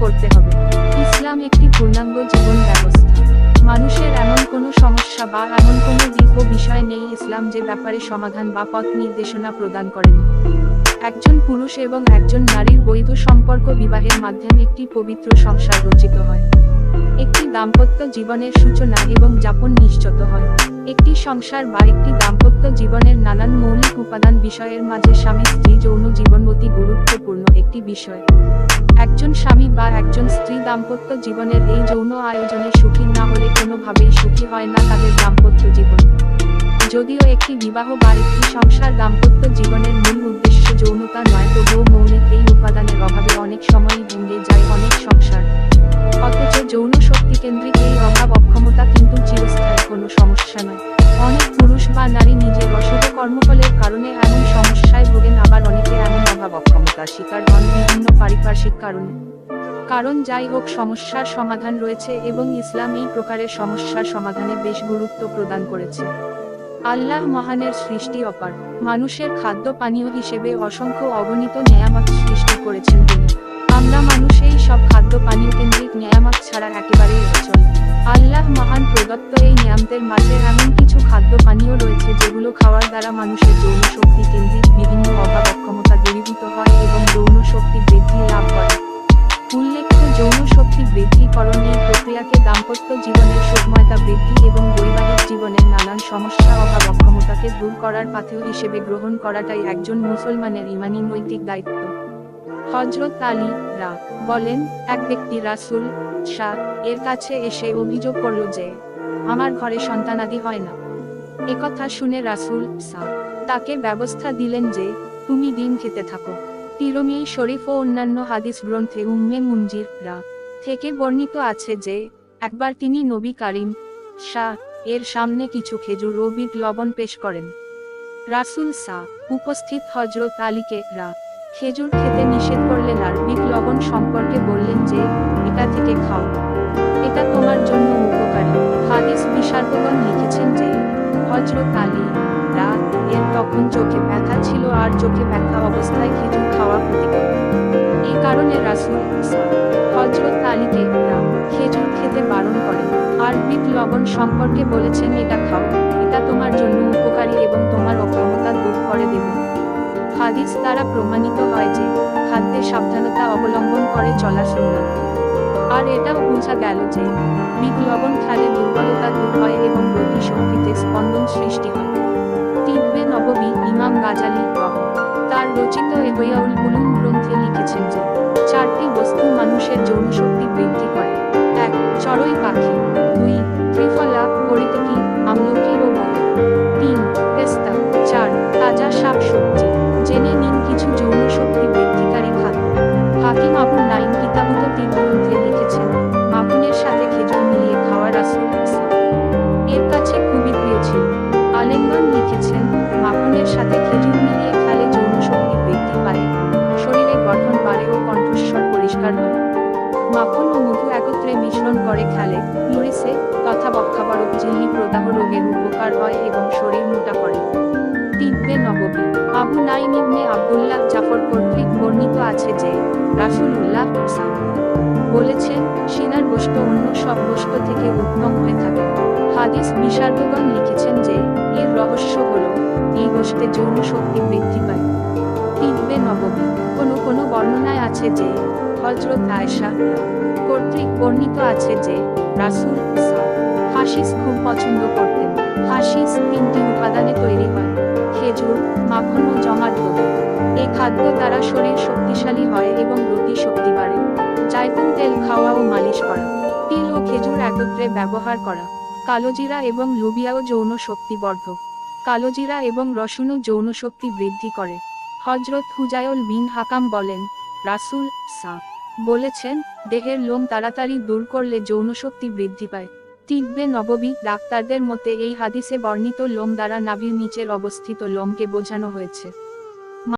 করতে হবে। ইসলাম একটি পূর্ণাঙ্গ জীবন ব্যবস্থা। মানুষের এমন কোনো সমস্যা বা এমন কোনো ও বিষয় নেই ইসলাম যে ব্যাপারে সমাধান বা পথ নির্দেশনা প্রদান করেনি। একজন পুরুষ এবং একজন নারীর বৈধ সম্পর্ক বিবাহের মাধ্যমে একটি পবিত্র সংসার রচিত হয়। একটি দাম্পত্য জীবনের সূচনা এবং যাপন নিশ্চিত হয়। একটি সংসার বা একটি দাম্পত্য জীবনের নানান মৌলিক উপাদান বিষয়ের মাঝে স্বামী স্ত্রী যৌন জীবন অতি গুরুত্বপূর্ণ একটি বিষয়। একজন স্বামী বা একজন স্ত্রী দাম্পত্য জীবনের এই যৌন আয়োজনে সুখী না হলে কোনোভাবেই সুখী হয় না তাদের দাম্পত্য জীবন। যদিও একটি বিবাহ বা একটি সংসার দাম্পত্য জীবনের মূল উদ্দেশ্য যৌনতা নয়, তবুও মৌলিক এই উপাদানের অভাবে অনেক সময়ই ভেঙে যায় অনেক সংসার। অথচ যৌন শক্তি কেন্দ্রিক এই অভাব অক্ষমতা কিন্তু চিরস্থায়ী, কোনো সমস্যা নয়। অনেক পুরুষ বা নারী কর্মফলের কারণে এমন সমস্যায় ভোগেন আবার অনেকে এমন অভাব অক্ষমতার শিকার হন বিভিন্ন পারিপার্শ্বিক কারণে। কারণ যাই হোক, সমস্যার সমাধান রয়েছে এবং ইসলাম এই প্রকারের সমস্যার সমাধানে বেশ গুরুত্ব প্রদান করেছে। আল্লাহ মহানের সৃষ্টি অপার। মানুষের খাদ্য পানীয় হিসেবে অসংখ্য অগণিত নেয়ামত সৃষ্টি করেছেন তিনি। আমরা মানুষ এই সব খাদ্য পানীয় কেন্দ্রিক নিয়ামত ছাড়া একেবারেই অচল। আল্লাহ মহান প্রদত্ত এই নিয়ামতের মাঝে এমন কিছু খাদ্য পানীয় রয়েছে যেগুলো খাওয়ার দ্বারা মানুষের যৌন শক্তি কেন্দ্রিক বিভিন্ন অভাব অক্ষমতা দূরীভূত হয় এবং যৌন শক্তি বৃদ্ধি লাভ করে। উল্লেখ্য, যৌন শক্তি বৃদ্ধিকরণ এই প্রক্রিয়াকে দাম্পত্য জীবনের সুখময়তা বৃদ্ধি এবং বৈবাহিক জীবনের নানান সমস্যা, অভাব অক্ষমতাকে দূর করার পাথেয় হিসেবে গ্রহণ করাটাই একজন মুসলমানের ইমানি নৈতিক দায়িত্ব। হজরত আলী রা বলেন, এক ব্যক্তি রাসুল শাহ এর কাছে এসে অভিযোগ করল যে আমার ঘরে সন্তানাদি হয় না। একথা শুনে রাসুল সা তাকে ব্যবস্থা দিলেন যে, তুমি দিন খেতে থাকো। তিরমি শরীফ ও অন্যান্য হাদিস গ্রন্থে উম্মে মুঞ্জির রা থেকে বর্ণিত আছে যে, একবার তিনি নবী কারিম শাহ এর সামনে কিছু খেজুর বিট লবণ পেশ করেন। রাসুল সা উপস্থিত হজরত আলীকে রা খেজুর খেতে নিষেধ করলেন আর বিট লবণ সম্পর্কে বললেন যে, এটা থেকে খাও। এটা তোমার জন্য উপকারী। হাদিস বিশারদগণ লিখেছেন যে হজরত আলী রা এর তখন চোখে ব্যথা ছিল আর চোখে ব্যথা অবস্থায় খেজুর খাওয়া ক্ষতিকর এই কারণে রাসুল হজরত আলীকে খেজুর খেতে বারণ করেন আর বিট লবণ সম্পর্কে বলেছেন, এটা খাও, এটা তোমার জন্য উপকারী এবং তোমার অক্ষমতা দূর করে দেবে। হাদিস দ্বারা প্রমাণিত হয় যে, খাদ্যে সাবধানতা অবলম্বন করে চলা আর এটাও বোঝা গেল যে বিপ্লবন খালে দুর্বলতা দূর হয় এবং গতি শক্তিতে স্পন্দন সৃষ্টি হয়। তিব্বে নববী ইমাম গাজালি রহ তার রচিত এহয়াউল উলুম গ্রন্থে লিখেছেন যে, চারটি বস্তু মানুষের যৌন শক্তি বৃদ্ধি করে। এক চরই পাখি। দুই লিখেছেন মাখনের সাথে খেজুর মিলিয়ে খেলে যৌন শক্তি বৃদ্ধি পায়। শরীরে গঠন বাড়ে ও কণ্ঠস্বর পরিষ্কার হয়। মাখন ও মধু একত্রে মিশ্রণ করে খেলে। লুরিসে তথা বক্ষাবরক ঝিল্লি প্রদাহ রোগের উপকার হয় এবং শরীর মোটা করে। তিব্বে নববী আবু নাইম ইবনে আব্দুল্লাহ জাফর কর্তৃক বর্ণিত আছে যে, রাসূলুল্লাহ সাম বলেছেন, সিনার গোশত অন্য সব গোশত থেকে উত্তম হয়ে থাকে। হাদিস বিশারদগণ লিখেছেন যে, এর রহস্য হল, এই গোশতে যৌন শক্তি বৃদ্ধি পায়। তিব্বে নববী কোনো কোনো বর্ণনায় আছে যে হজরত আয়েশা কর্তৃক বর্ণিত আছে যে, রাসূল হাসিস খুব পছন্দ করতেন। হাসিস তিনটি উপাদানে তৈরি হয়, খেজুর, মাখন ও জমাট এই খাদ্য দ্বারা শরীর শক্তিশালী হয় এবং রতি শক্তি বাড়ে। জায়তুন তেল খাওয়া ও মালিশ করা। তিল ও খেজুর একত্রে ব্যবহার করা। কালোজিরা এবং লুবিয়াও যৌন শক্তিবর্ধক কালোজিরা এবং রসুনও যৌন শক্তি বৃদ্ধি করে। হজরত হুজায়ুল বিন হাকাম বলেন, রাসুল সা বলেছেন, দেহের লোম তাড়াতাড়ি দূর করলে যৌন শক্তি বৃদ্ধি পায়। তিব্বে নববী ডাক্তারদের মতে এই হাদিসে বর্ণিত লোম দ্বারা নাভির নিচের অবস্থিত লোমকে বোঝানো হয়েছে।